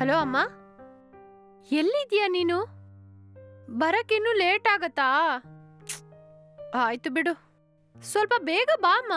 Hello ಅಮ್ಮ? ಎಲ್ಲಿದ್ಯಾ ನೀನು? ಬರಕ್ಕಿನ್ನೂ ಲೇಟ್ ಆಗತ್ತಾ? ಆಯ್ತು ಬಿಡು. ಸ್ವಲ್ಪ ಬೇಗ ಬಾ ಅಮ್ಮ.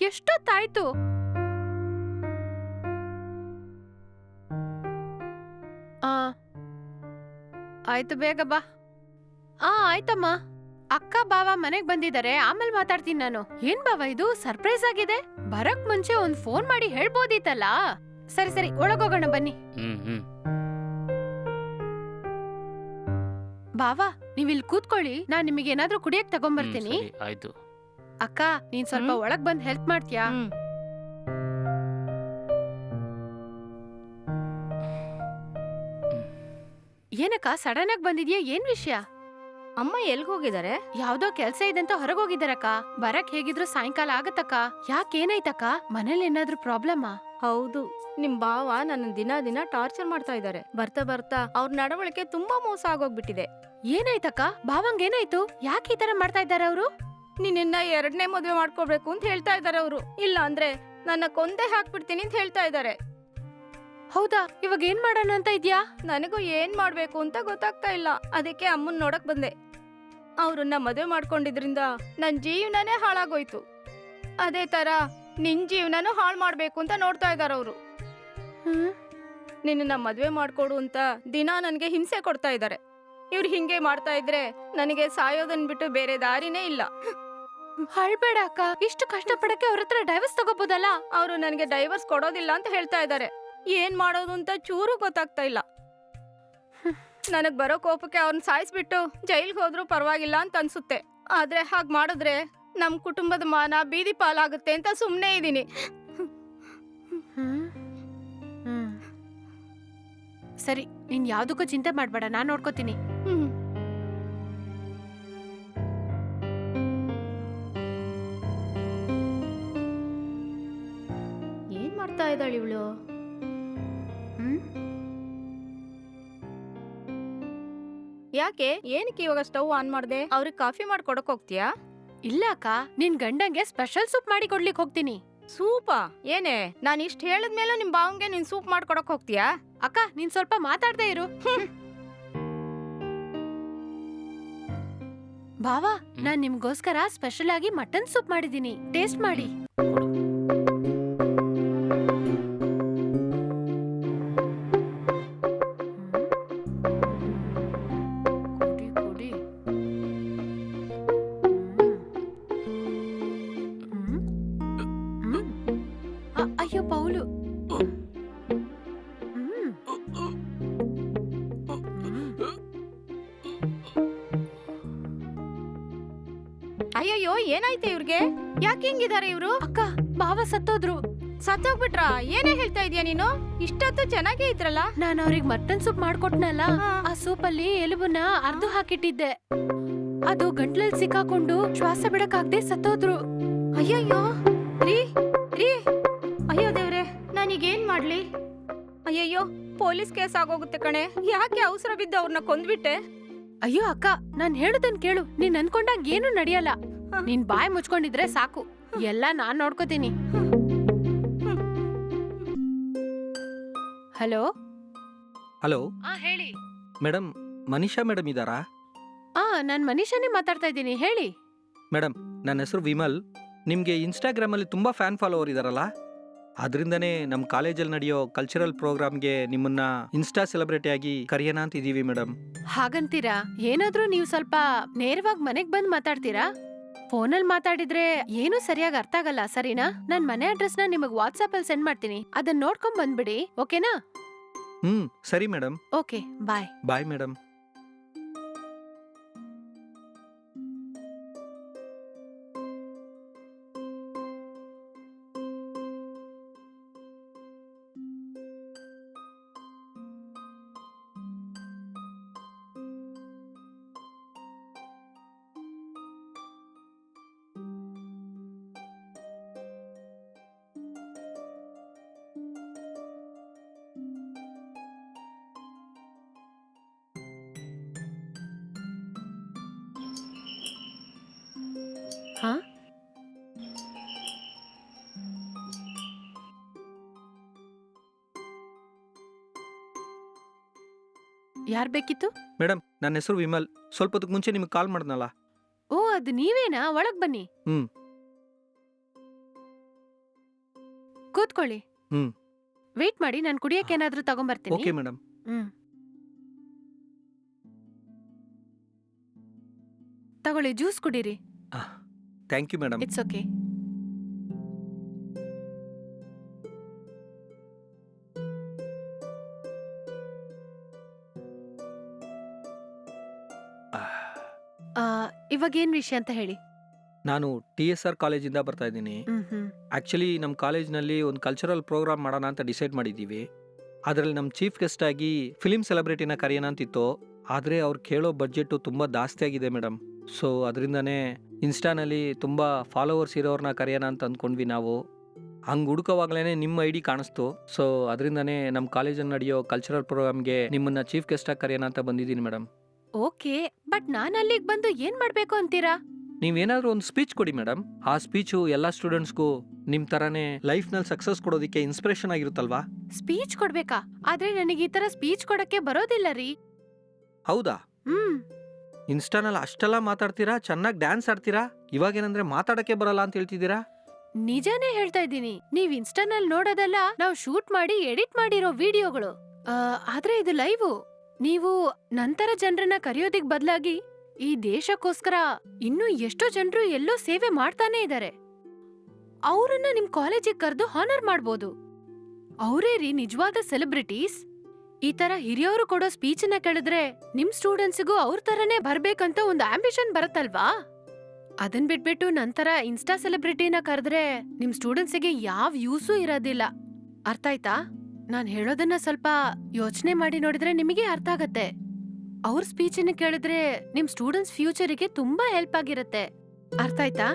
ಎಷ್ಟೊತ್ತಾಯ್ತು? ಆ, ಆಯ್ತು ಬೇಗ ಬಾ. ಆ, ಆಯ್ತಮ್ಮ. ಅಕ್ಕ ಬಾವ ಮನೆಗ್ ಬಂದಿದ್ದಾರೆ ಆಮೇಲೆ ಮಾತಾಡ್ತೀನಿ ನಾನು. ಏನ್ ಬಾವ ಇದು? ಸರ್ಪ್ರೈಸ್ ಆಗಿದೆ? ಬರಕ್ ಮುಂಚೆ ಒಂದ್ ಫೋನ್ ಮಾಡಿ ಹೇಳ್ಬೋದಿತ್ತಲ್ಲ? ಸರಿ ಸರಿ ಒಳಗೋಗೋಣ ಬನ್ನಿ. ಹ್ಮ್ ಹ್ಮ್. ಬಾವಾ ನೀವ್ ಇಲ್ಲಿ ಕೂತ್ಕೊಳ್ಳಿ. ನಾನ್ ನಿಮಗೆ ಏನಾದ್ರೂ ಕುಡಿಯಕ್ ತಗೊಂಡ್ಬರ್ತೀನಿ ತಗೊಂಬರ್ತೀನಿ ಸರಿ, ಆಯ್ತು. ಅಕ್ಕ ನೀನ್ ಸ್ವಲ್ಪ ಹ್ಮ್? ಒಳಗ್ ಬಂದ್ ಹೆಲ್ಪ್ ಮಾಡ್ತೀಯಾ? ಹ್ಮ್. ಏನಕ್ಕ ಸಡನ್ ಆಗಿ ಬಂದಿದ್ಯಾ? ಏನ್ ವಿಷಯ? ಅಮ್ಮ ಎಲ್ಗ್ ಹೋಗಿದಾರೆ? ಯಾವ್ದೋ ಕೆಲ್ಸ ಇದೆ ಅಂತ ಹೋಗಿದ್ದಾರಕ್ಕ ಬರಕ್ ಹೇಗಿದ್ರು ಸಾಯಂಕಾಲ ಆಗತ್ತಕ್ಕ. ಯಾಕೆ ಏನಾಯ್ತಕ್ಕ? ಮನೇಲಿ ಏನಾದ್ರೂ ಪ್ರಾಬ್ಲಮಾ ಹೌದು. ನಿಮ್ ಭಾವ ನನ್ನ ದಿನ ದಿನ ಟಾರ್ಚರ್ ಮಾಡ್ತಾ ಇದ್ದಾರೆ ಬರ್ತಾ ಬರ್ತಾ ಅವ್ರ ನಡವಳಿಕೆ ತುಂಬಾ ಮೋಸ ಆಗೋಗ್ಬಿಟ್ಟಿದೆ. ಏನಾಯ್ತಕ್ಕ? ಭಾವಂಗ್ ಏನಾಯ್ತು? ಯಾಕೆ ಈ ತರ ಮಾಡ್ತಾ ಇದ್ದಾರೆ ಅವರು? ನಿನ್ನ ಎರಡನೇ ಮದುವೆ ಮಾಡ್ಕೋಬೇಕು ಅಂತ ಹೇಳ್ತಾ ಇದ್ದಾರೆ ಅವರು. ಇಲ್ಲ ಅಂದ್ರೆ ನನ್ನ ಕೊಂದೆ ಹಾಕ್ಬಿಡ್ತೀನಿ ಅಂತ ಹೇಳ್ತಾ ಇದ್ದಾರೆ ಹೌದಾ? ಇವಾಗ ಏನ್ ಮಾಡೋಣ ಅಂತ ಇದ್ಯಾ? ನನಗೂ ಏನ್ ಮಾಡ್ಬೇಕು ಅಂತ ಗೊತ್ತಾಗ್ತಾ ಇಲ್ಲ. ಅದಕ್ಕೆ ಅಮ್ಮನ್ ನೋಡಕ್ ಬಂದೆ. ಅವ್ರನ್ನ ಮದುವೆ ಮಾಡ್ಕೊಂಡಿದ್ರಿಂದ ನನ್ ಜೀವನನೇ ಹಾಳಾಗೋಯ್ತು. ಅದೇ ತರ ನಿನ್ ಜೀವನನೂ ಹಾಳು ಮಾಡ್ಬೇಕು ಅಂತ ನೋಡ್ತಾ ಇದಾರ ಅವರು. ನಿನ್ನ ಮದುವೆ ಮಾಡ್ಕೊಡು ಅಂತ ದಿನ ನನಗೆ ಹಿಂಸೆ ಕೊಡ್ತಾ ಇದ್ದಾರೆ ಇವ್ರು ಹಿಂಗೆ ಮಾಡ್ತಾ ಇದ್ರೆ ನನಗೆ ಸಾಯೋದನ್ ಬಿಟ್ಟು ಬೇರೆ ದಾರಿನೇ ಇಲ್ಲ. ಹಳ್ಬೇಡ ಅಕ್ಕ. ಇಷ್ಟು ಕಷ್ಟಪಡಕ್ಕೆ ಅವ್ರ ಹತ್ರ ಡೈವರ್ಸ್ ತಗೋಬೋದಲ್ಲ? ಅವರು ನನಗೆ ಡೈವರ್ಸ್ ಕೊಡೋದಿಲ್ಲ ಅಂತ ಹೇಳ್ತಾ ಇದ್ದಾರೆ ಏನ್ ಮಾಡೋದು ಅಂತ ಚೂರು ಗೊತ್ತಾಗ್ತಾ ಇಲ್ಲ. ನನಗ್ ಬರೋ ಕೋಪಕ್ಕೆ ಅವ್ರನ್ನ ಸಾಯಿಸ್ಬಿಟ್ಟು ಜೈಲ್ಗೆ ಹೋದ್ರು ಪರವಾಗಿಲ್ಲ ಅಂತ ಅನ್ಸುತ್ತೆ. ಆದ್ರೆ ಹಾಗ ಮಾಡಿದ್ರೆ ನಮ್ ಕುಟುಂಬದ ಮಾನ ಬೀದಿ ಪಾಲಾಗುತ್ತೆ ಅಂತ ಸುಮ್ನೆ ಇದೀನಿ. ಸರಿ ನೀನ್ ಯಾವ್ದಕ್ಕೂ ಚಿಂತೆ ಮಾಡ್ಬೇಡ ನಾನ್ ನೋಡ್ಕೋತೀನಿ. ಹ್ಮ್. ಏನ್ ಮಾಡ್ತಾ ಇದ್ದಾಳೆ ಇವಳು? ಹ್ಮ್? ಯಾಕೆ? ಏನಕ್ಕೆ ಇವಾಗ ಸ್ಟವ್ ಆನ್ ಮಾಡ್ದೆ? ಅವ್ರಿಗೆ ಕಾಫಿ ಮಾಡ್ಕೊಡಕ್ ಹೋಗ್ತೀಯಾ? ಇಲ್ಲ ಅಕ್ಕ ನಿನ್ ಗಂಡಂಗೆ ಸ್ಪೆಷಲ್ ಸೂಪ್ ಮಾಡಿ ಕೊಡ್ಲಿಕ್ಕೆ ಹೋಗ್ತೀನಿ. ಸೂಪಾ. ಏನೇ ನಾನು ಇಷ್ಟ ಹೇಳಿದ್ಮೇಲೆ ನಿಮ್ ಬಾವಂಗೆ ನೀನ್ ಸೂಪ್ ಮಾಡ್ಕೊಡಕ್ ಹೋಗ್ತೀಯಾ? ಅಕ್ಕ ನೀನ್ ಸ್ವಲ್ಪ ಮಾತಾಡ್ದೆ ಇರು. ಬಾವಾ ನಾನ್ ನಿಮ್ಗೋಸ್ಕರ ಸ್ಪೆಷಲ್ ಆಗಿ ಮಟನ್ ಸೂಪ್ ಮಾಡಿದೀನಿ ಟೇಸ್ಟ್ ಮಾಡಿ. ಅಯ್ಯೋ ಪೌಲು. ಅಯ್ಯಯ್ಯೋ ಏನಾಯ್ತು ಇವ್ರಿಗೆ? ಯಾಕೆ ಹಿಂಗಿದ್ದಾರೆ ಇವ್ರು? ಅಕ್ಕ ಬಾವ ಸತ್ತೋದ್ರು. ಸತ್ತೋಗ್ಬಿಟ್ರಾ? ಏನೇ ಹೇಳ್ತಾ ಇದೀಯ ನೀನು? ಇಷ್ಟೊತ್ತು ಚೆನ್ನಾಗೇ ಇದ್ರಲ್ಲ? ನಾನು ಅವ್ರಿಗೆ ಮಟನ್ ಸೂಪ್ ಮಾಡ್ಕೊಟ್ನಲ್ಲ ಆ ಸೂಪ್ ಅಲ್ಲಿ ಎಲುಬನ್ನ ಅರ್ದು ಹಾಕಿಟ್ಟಿದ್ದೆ. ಅದು ಗಂಟ್ಲಲ್ಲಿ ಸಿಕ್ಕಾಕೊಂಡು ಶ್ವಾಸ ಬಿಡಕ್ಕಾಗ್ದೆ ಸತ್ತೋದ್ರು. ಅಯ್ಯಯ್ಯೋ. ರೀ ರೀ. ಮಾಡ್ಲಿ? ಅಯ್ಯಯ್ಯೋ ಪೊಲೀಸ್ ಕೇಸ್ ಆಗೋಗುತ್ತೆ ಕಣೆ. ಯಾಕೆ ಅವಸರ ಬಿದ್ದು ಅವ್ರನ್ನ ಕೊಂದ್ಬಿಟ್ಟೆ? ಅಯ್ಯೋ ಅಕ್ಕ ನಾನ್ ಹೇಳುದನ್ ಕೇಳು. ನೀನ್ ಅನ್ಕೊಂಡಾಗ ಏನು ನಡೆಯಲ್ಲ. ನೀನ್ ಬಾಯ್ ಮುಚ್ಕೊಂಡಿದ್ರೆ ಸಾಕು. ಎಲ್ಲ ನಾನ್ ನೋಡ್ಕೋತೀನಿ. ಹಲೋ? ಹಲೋ? ಆ ಹೇಳಿ. ಮೇಡಮ್ ಮನೀಷಾ ಮೇಡಮ್ ಇದ್ದಾರಾ ಆ ನಾನ್ ಮನೀಷಾನೇ ಮಾತಾಡ್ತಾ ಇದ್ದೀನಿ. ಹೇಳಿ. ಮೇಡಮ್ ನನ್ನ ಹೆಸರು ವಿಮಲ್. ನಿಮಗೆ ಇನ್ಸ್ಟಾಗ್ರಾಮಲ್ಲಿ ತುಂಬ ಫ್ಯಾನ್ ಫಾಲೋವರ್ ಇದ್ದಾರಲ್ಲ ಅದರಿಂದನೇ ನಮ್ಮ ಕಾಲೇಜಲ್ಲಿ ನಡೆಯೋ ಕಲ್ಚರಲ್ ಪ್ರೋಗ್ರಾಮ್ಗೆ ನಿಮ್ಮನ್ನ ಇನ್ಸ್ಟಾ ಸೆಲೆಬ್ರಿಟಿಯಾಗಿ ಕರೆಯೋಣ ಅಂತ ಇದ್ದೀವಿ ಮೇಡಮ್ ಹಾಗಂತೀರಾ? ಏನಾದ್ರೂ ನೀವು ಸ್ವಲ್ಪ ನೇರವಾಗಿ ಮನೆಗೆ ಬಂದು ಮಾತಾಡ್ತೀರಾ? ಫೋನಲ್ಲಿ ಮಾತಾಡಿದ್ರೆ ಏನು ಸರಿಯಾಗಿ ಅರ್ಥ ಆಗಲ್ಲ ಸರಿನಾ? ನನ್ನ ಮನೆ ಅಡ್ರೆಸ್ನ ನಿಮಗ್ ವಾಟ್ಸ್ಆಪ್ ಅಲ್ಲಿ ಸೆಂಡ್ ಮಾಡ್ತೀನಿ. ಅದನ್ನ ನೋಡ್ಕೊಂಡ್ ಬಂದ್ಬಿಡಿ ಓಕೆನಾ? ಹ್ಞೂ ಸರಿ madam okay bye. Bye madam ಹಾ ಯಾರ್ ಬೇಕಿತ್ತು? ಮೇಡಮ್ ನನ್ನ ಹೆಸರು ವಿಮಲ್. ಸ್ವಲ್ಪ ಹೊತ್ತಿಗೆ ಮುಂಚೆ ನಿಮಗೆ ಕಾಲ್ ಮಾಡಿದ್ನಲ್ಲ. ಓ ಅದು ನೀವೇನಾ? ಒಳಗೆ ಬನ್ನಿ. ಹ್ಮ್. ಕೂತ್ಕೊಳ್ಳಿ. ಹ್ಮ್. ವೇಟ್ ಮಾಡಿ ನಾನು ಕುಡಿಯಕ್ಕೆ ಏನಾದ್ರೂ ತಗೊಂಬರ್ತೀನಿ. Okay madam hmm. ತಗೊಳ್ಳಿ ಜ್ಯೂಸ್ ಕುಡೀರಿ. Thank you madam it's okay ಇವಾಗ ಏನ್ ವಿಷಯ ಅಂತ ಹೇಳಿ? ನಾನು ಟಿ ಎಸ್ ಆರ್ ಕಾಲೇಜಿಂದ ಬರ್ತಾ ಇದ್ದೀನಿ. ಹ್ಮ್ ಹ್ಮ್ ಆ್ಯಕ್ಚುಲಿ ನಮ್ಮ ಕಾಲೇಜ್ನಲ್ಲಿ ಒಂದು ಕಲ್ಚರಲ್ ಪ್ರೋಗ್ರಾಮ್ ಮಾಡೋಣ ಅಂತ ಡಿಸೈಡ್ ಮಾಡಿದ್ದೀವಿ. ಅದರಲ್ಲಿ ನಮ್ಮ ಚೀಫ್ ಗೆಸ್ಟ್ ಆಗಿ ಫಿಲಿಮ್ ಸೆಲೆಬ್ರಿಟಿನ ಕರೆಯೋಣ ಅಂತಿತ್ತು. ಆದರೆ ಅವ್ರು ಕೇಳೋ ಬಜೆಟ್ ತುಂಬ ಜಾಸ್ತಿ ಆಗಿದೆ ಮೇಡಮ್ ಸೊ ಅದರಿಂದನೇ ಇನ್ಸ್ಟಾನಲ್ಲಿ ತುಂಬ ಫಾಲೋವರ್ಸ್ ಇರೋರನ್ನ ಕರೆಯೋಣ ಅಂತ ಅಂದ್ಕೊಂಡ್ವಿ ನಾವು. ಹಂಗೆ ಹುಡುಕೋವಾಗಲೇ ನಿಮ್ಮ ಐ ಡಿ ಕಾಣಿಸ್ತು. ಸೊ ಅದರಿಂದನೇ ನಮ್ಮ ಕಾಲೇಜಲ್ಲಿ ನಡೆಯೋ ಕಲ್ಚರಲ್ ಪ್ರೋಗ್ರಾಮ್ಗೆ ನಿಮ್ಮನ್ನ ಚೀಫ್ ಆಗಿ ಕರೆಯೋಣ ಅಂತ ಬಂದಿದ್ದೀನಿ ಮೇಡಮ್ ಓಕೆ ಬಟ್ ನಾನು ಅಲ್ಲಿಗೆ ಬಂದು ಏನ್ ಮಾಡಬೇಕು ಅಂತೀರಾ? ನೀವೇನಾದ್ರೂ ಒಂದು ಸ್ಪೀಚ್ ಕೊಡಿ ಮೇಡಮ್ ಆ ಸ್ಪೀಚು ಎಲ್ಲ ಸ್ಟೂಡೆಂಟ್ಸ್ಗೂ ನಿಮ್ಮ ಥರನೇ ಲೈಫ್ನಲ್ಲಿ ಸಕ್ಸಸ್ ಕೊಡೋದಕ್ಕೆ ಇನ್ಸ್ಪಿರೇಷನ್ ಆಗಿರುತ್ತಲ್ವಾ? ಸ್ಪೀಚ್ ಕೊಡ್ಬೇಕಾ? ಆದ್ರೆ ನನಗೆ ಈ ತರ ಸ್ಪೀಚ್ ಕೊಡಕ್ಕೆ ಬರೋದಿಲ್ಲ ರೀ. ಹೌದಾ? ಹ್ಮ್. ಇನ್ಸ್ಟಾನಲ್ಲಿ ಅಷ್ಟೆಲ್ಲ ಮಾತಾಡ್ತೀರಾ? ಚೆನ್ನಾಗಿ ಡ್ಯಾನ್ಸ್ ಆಡ್ತೀರಾ? ಇವಾಗೇನಂದ್ರೆ ಮಾತಾಡಕ್ಕೆ ಬರಲ್ಲ ಅಂತ ಹೇಳ್ತಿದ್ದೀರಾ? ನಿಜಾನೇ ಹೇಳ್ತಾ ಇದ್ದೀನಿ. ನೀವ್ ಇನ್ಸ್ಟಾನಲ್ಲಿ ನೋಡೋದೆಲ್ಲ ನಾವು ಶೂಟ್ ಮಾಡಿ, ಎಡಿಟ್ ಮಾಡಿರೋ ವಿಡಿಯೋಗಳು. ಆದ್ರೆ ಇದು ಲೈವ್. ನೀವು ನಂತರ ಜನರನ್ನ ಕರೆಯೋದಿಕ್ ಬದಲಾಗಿ ಈ ದೇಶಕ್ಕೋಸ್ಕರ ಇನ್ನೂ ಎಷ್ಟೋ ಜನರು ಎಲ್ಲೋ ಸೇವೆ ಮಾಡ್ತಾನೆ ಇದ್ದಾರೆ ಅವರನ್ನ ನಿಮ್ ಕಾಲೇಜಿಗೆ ಕರೆದು ಹಾನರ್ ಮಾಡ್ಬೋದು. ಅವರೇ ರೀ ನಿಜವಾದ ಸೆಲೆಬ್ರಿಟೀಸ್ ಈ ತರ ಹಿರಿಯವರು ಕೊಡೋ ಸ್ಪೀಚನ್ನ ಕೇಳಿದ್ರೆ ನಿಮ್ ಸ್ಟೂಡೆಂಟ್ಸ್ಗೂ ಅವ್ರ ತರನೇ ಬರ್ಬೇಕಂತ ಒಂದು ಆಂಬಿಷನ್ ಬರುತ್ತಲ್ವಾ? ಅದನ್ ಬಿಟ್ಬಿಟ್ಟು ನಂತರ ಇನ್ಸ್ಟಾ ಸೆಲೆಬ್ರಿಟಿನ ಕರೆದ್ರೆ ನಿಮ್ ಸ್ಟೂಡೆಂಟ್ಸ್ಗೆ ಯಾವ ಯೂಸು ಇರೋದಿಲ್ಲ. ಅರ್ಥ ಆಯ್ತಾ? ನಾನ್ ಹೇಳೋದನ್ನ ಸ್ವಲ್ಪ ಯೋಚನೆ ಮಾಡಿ ನೋಡಿದ್ರೆ ನಿಮಗೆ ಅರ್ಥ ಆಗತ್ತೆ. ಅವ್ರ ಸ್ಪೀಚನ್ನ ಕೇಳಿದ್ರೆ ನಿಮ್ ಸ್ಟೂಡೆಂಟ್ಸ್ ಫ್ಯೂಚರಿಗೆ ತುಂಬಾ ಹೆಲ್ಪ್ ಆಗಿರತ್ತೆ. ಅರ್ಥ ಆಯ್ತಾ?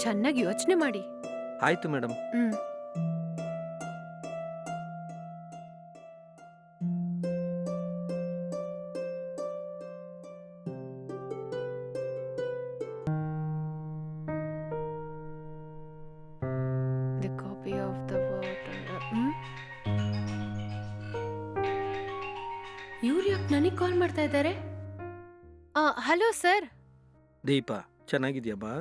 ಚೆನ್ನಾಗಿ ಯೋಚನೆ ಮಾಡಿ. ಆಯ್ತು ಮೇಡಮ್ ಹ್ಮ್. ನನಗೆ ಕಾಲ್ ಮಾಡ್ತಾ ಇದ್ದಾರೆ? Hello sir. ದೀಪ ಚೆನ್ನಾಗಿದ್ಯಾ ಬಾ?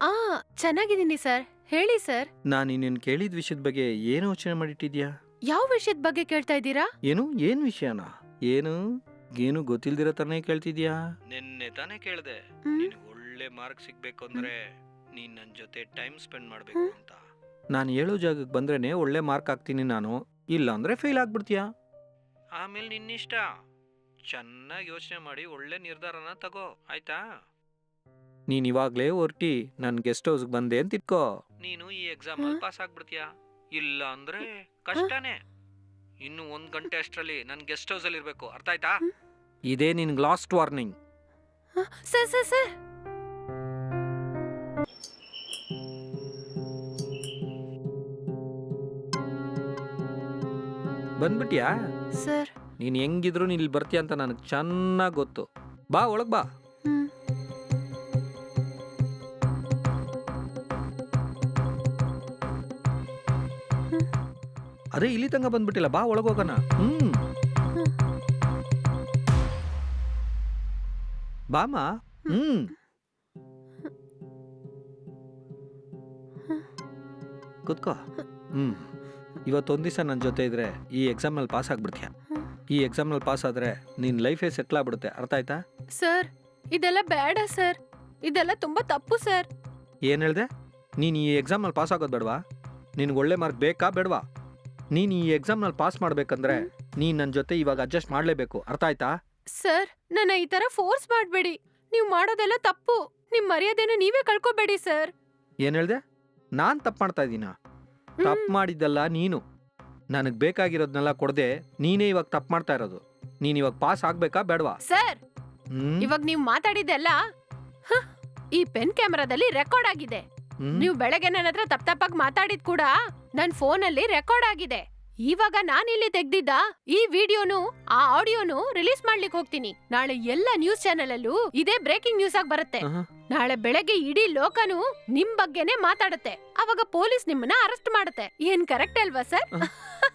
ಆ ಚೆನ್ನಾಗಿದ್ದೀನಿ ಸರ್. ಹೇಳಿ ಸರ್. ನಾನು ನಿನ್ನ ಕೇಳಿದ ವಿಷಯದ ಬಗ್ಗೆ ಏನು ಯೋಚನೆ ಮಾಡಿಟ್ಟಿದ್ಯಾ? ಯಾವ ವಿಷಯದ ಬಗ್ಗೆ ಕೇಳ್ತಾ ಇದ್ದೀರಾ? ಏನು ಏನು ವಿಷಯನಾ? ಏನು ಏನು ಗೊತ್ತಿಲ್ದಿರೋ ಥರನೇ ಕೇಳ್ತಿದ್ಯಾ? ನಿನ್ನೆ ತಾನೇ ಕೇಳ್ದೆ. ಹ್ಮ್? ನಿನಗೆ ಒಳ್ಳೆ ಮಾರ್ಕ್ ಸಿಗ್ಬೇಕು ಅಂದ್ರೆ ನೀನ್ ನನ್ನ ಜೊತೆ ಟೈಮ್ ಸ್ಪೆಂಡ್ ಮಾಡಬೇಕು ಅಂತ. ನಾನು ಹೇಳೋ ಜಾಗಕ್ಕೆ ಬಂದ್ರೇನೆ ಒಳ್ಳೆ ಮಾರ್ಕ್ ಹಾಕ್ತೀನಿ ನಾನು. ಇಲ್ಲ ಅಂದ್ರೆ ಫೇಲ್ ಆಗ್ಬಿಡ್ತೀಯಾ? ಆಮೇಲೆ ನಿನ್ನಿಷ್ಟ? ಚೆನ್ನಾಗಿ ಯೋಚನೆ ಮಾಡಿ ಒಳ್ಳೆ ನಿರ್ಧಾರನ ತಗೋ ಆಯ್ತಾ? ನೀನ್ ಇವಾಗ್ಲೇ ಹೊರ್ಟಿ ನನ್ ಗೆಸ್ಟ್ ಹೌಸ್ಗೆ ಬಂದೆ ಅಂತ ಇಟ್ಕೋ. ನೀನು ಈ ಎಕ್ಸಾಮ್ ಅಲ್ಲಿ? ಪಾಸ್ ಆಗ್ಬಿಡ್ತೀಯಾ? ಇಲ್ಲ ಅಂದ್ರೆ ಕಷ್ಟನೇ. ಇನ್ನು ಒಂದ್ ಗಂಟೆ ಅಷ್ಟರಲ್ಲಿ ನನ್ ಗೆಸ್ಟ್ ಹೌಸ್ ಅಲ್ಲಿ ಇರ್ಬೇಕು ಅರ್ಥ ಆಯ್ತಾ. ಇದೇ ನಿನ್ ಲಾಸ್ಟ್ ವಾರ್ನಿಂಗ್ ಆ, ಸರ್ ಸರ್ ಸರ್. ಬಂದ್ಬಿಟ್ಯಾ? ಸರ್. ನೀನ್ ಹೆಂಗಿದ್ರು ನೀನು ಇಲ್ಲಿ ಬರ್ತೀಯ ಅಂತ ನನಗೆ ಚೆನ್ನಾಗಿ ಗೊತ್ತು. ಬಾ, ಒಳಗೆ ಬಾ. ಅದೇ ಇಲ್ಲಿ ತಂಗ ಬಂದ್ಬಿಟ್ಟಿಲ್ಲ. ಬಾ ಒಳಗೋಗೋಣ ಹ್ಞೂ ಬಾಮ ಹ್ಞೂ ಕೂತ್ಕೋ. ಹ್ಞೂ ಇವತ್ತೊಂದು ದಿವಸ ನನ್ನ ಜೊತೆ ಇದ್ರೆ ಈ ಎಕ್ಸಾಮಲ್ಲಿ ಪಾಸ್ ಆಗ್ಬಿಡ್ತೀಯ. ಈ ಎಕ್ಸಾಮ್ನಲ್ಲಿ ಪಾಸ್ ಆದ್ರೆ ನಿನ್ ಲೈಫೇ ಸೆಟ್ಲ್ ಆಗ್ಬಿಡುತ್ತೆ. ಅರ್ಥ ಆಯ್ತಾ? ಸರ್ ಇದೆಲ್ಲ ಬೇಡ ಸರ್. ಇದೆಲ್ಲ ತುಂಬಾ ತಪ್ಪು ಸರ್. ಏನು ಹೇಳ್ದೆ? ನೀನು ಈ ಎಕ್ಸಾಮ್ನಲ್ಲಿ ಪಾಸ್ ಆಗೋದು ಬೇಡವಾ? ನಿನ್ಗೆ ಒಳ್ಳೆ ಮಾರ್ಕ್ ಬೇಕಾ ಬೇಡವಾ? ನೀನು ಈ ಎಕ್ಸಾಮ್ನಲ್ಲಿ ಪಾಸ್ ಮಾಡ್ಬೇಕಂದ್ರೆ ನೀನು ನನ್ನ ಜೊತೆ ಇವಾಗ ಅಡ್ಜಸ್ಟ್ ಮಾಡಲೇಬೇಕು. ಅರ್ಥ ಆಯ್ತಾ? ಸರ್ ನನ್ನ ಈ ತರ ಫೋರ್ಸ್ ಮಾಡಬೇಡಿ. ನೀವು ಮಾಡೋದೆಲ್ಲ ತಪ್ಪು. ನಿಮ್ ಮರ್ಯಾದೆನ ನೀವೇ ಕಳ್ಕೊಬೇಡಿ ಸರ್. ಏನು ಹೇಳ್ದೆ? ನಾನು ತಪ್ಪು ಮಾಡ್ತಾ ಇದ್ದೀನ ತಪ್ಪು ಮಾಡಿದ್ದಲ್ಲ ನೀನು. ನನಗೆ ಬೇಕಾಗಿರೋದನ್ನೆಲ್ಲ ಕೊಡದೆ ನೀನೇ ಇವಾಗ ತಪ್ಪು ಮಾಡ್ತಾ ಇರೋದು. ನೀನು ಇವಾಗ ಪಾಸ್ ಆಗ್ಬೇಕಾ ಬೇಡವಾ? Sir hmm? ಇವಾಗ ನೀವು ಮಾತಾಡಿದ್ದೆಲ್ಲ ಹ, ಈ ಪೆನ್ ಕ್ಯಾಮೆರಾದಲ್ಲಿ ರೆಕಾರ್ಡ್ ಆಗಿದೆ. ಹ್ಮ್? ನೀವು ಬೆಳಗ್ಗೆ ನನ್ನ ಹತ್ರ ತಪ್ಪ ತಪ್ಪಾಗಿ ಮಾತಾಡಿದ್ ಕೂಡ ನನ್ ಫೋನಲ್ಲಿ ರೆಕಾರ್ಡ್ ಆಗಿದೆ. ಇವಾಗ ನಾನಿಲ್ಲಿ ತೆಗ್ದಿದ್ದ ಈ ವಿಡಿಯೋನು ಆ ಆಡಿಯೋನು ರಿಲೀಸ್ ಮಾಡ್ಲಿಕ್ಕೆ ಹೋಗ್ತೀನಿ. ನಾಳೆ ಎಲ್ಲ ನ್ಯೂಸ್ ಚಾನೆಲ್ ಅಲ್ಲೂ ಇದೇ ಬ್ರೇಕಿಂಗ್ ನ್ಯೂಸ್ ಆಗಿ ಬರುತ್ತೆ. ಆಹಾ. ನಾಳೆ ಬೆಳಗ್ಗೆ ಇಡೀ ಲೋಕನು ನಿಮ್ ಬಗ್ಗೆನೇ ಮಾತಾಡುತ್ತೆ. ಅವಾಗ ಪೊಲೀಸ್ ನಿಮ್ಮನ್ನ ಅರೆಸ್ಟ್ ಮಾಡುತ್ತೆ. ಏನ್ ಕರೆಕ್ಟ್ ಅಲ್ವಾ ಸರ್?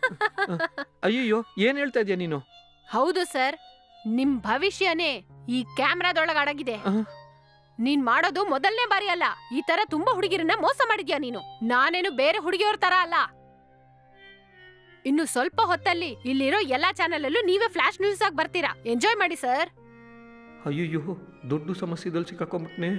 ಅಯ್ಯಯ್ಯೋ ಏನ್ ಹೇಳ್ತಾ ಇದೀಯ ನೀನು? ಹೌದು ಸರ್ ನಿಮ್ ಭವಿಷ್ಯನೇ ಈ ಕ್ಯಾಮ್ರಾದೊಳಗ ಅಡಗಿದೆ. ನೀನ್ ಮಾಡೋದು ಮೊದಲನೇ ಬಾರಿ ಅಲ್ಲ ಈ ತರ ತುಂಬಾ ಹುಡುಗಿರನ್ನ ಮೋಸ ಮಾಡಿದ್ಯಾ ನೀನು? ನಾನೇನು ಬೇರೆ ಹುಡುಗಿಯವ್ರ ತರ ಅಲ್ಲ. ಇನ್ನು ಸ್ವಲ್ಪ ಹೊತ್ತಲ್ಲಿ ಇಲ್ಲಿರೋ ಎಲ್ಲಾ ಚಾನೆಲ್ ಅಲ್ಲೂ ನೀವೇ ಫ್ಲಾಶ್ ನ್ಯೂಸ್ ಆಗಿ ಬರ್ತೀರಾ? ಎಂಜಾಯ್ ಮಾಡಿ ಸರ್. ಅಯ್ಯಯ್ಯೋ ದೊಡ್ಡ ಸಮಸ್ಯೆದಲ್ಲಿ ಸಿಕ್ಕಾಕೊಂಡ್ಬಿಟ್ನೆ